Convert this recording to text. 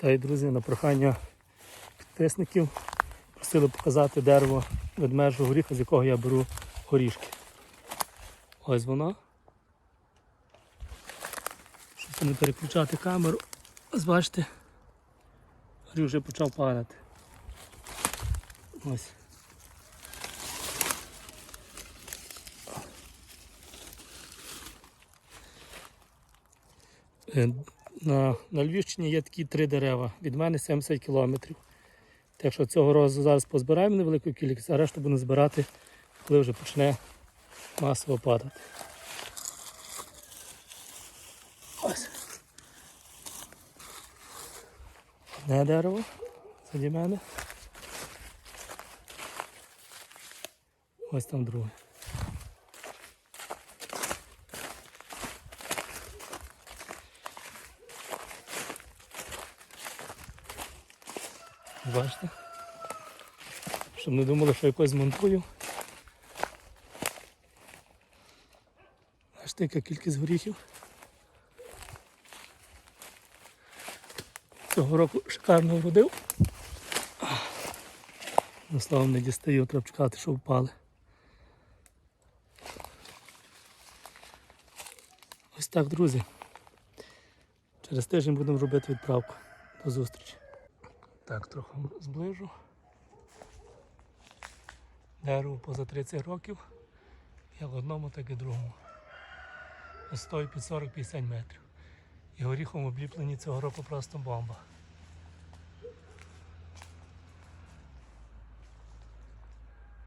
Та й друзі, на прохання підписників просили показати дерево ведмежого горіха, з якого я беру горішки. Ось воно. Щоб не переключати камеру. Ось бачите, горіх вже почав падати. Ось. На Львівщині є такі три дерева. Від мене 70 кілометрів. Так що цього разу зараз позбираємо невелику кількість, а решту будемо збирати, коли вже почне масово падати. Ось. Одне дерево заді мене. Ось там друге. Бачите? Щоб не думали, що якось змонтую. Бачите, яка кількість горіхів. Цього року шикарно вродив. На словом не дістаю, треба чекати, що впали. Ось так, друзі. Через тиждень будемо робити відправку. До зустрічі. Так, трохи зближу. Дерево поза 30 років. Як одному, так і другому. Стоїть під 40-50 метрів. І горіхом обліплені цього року просто бомба.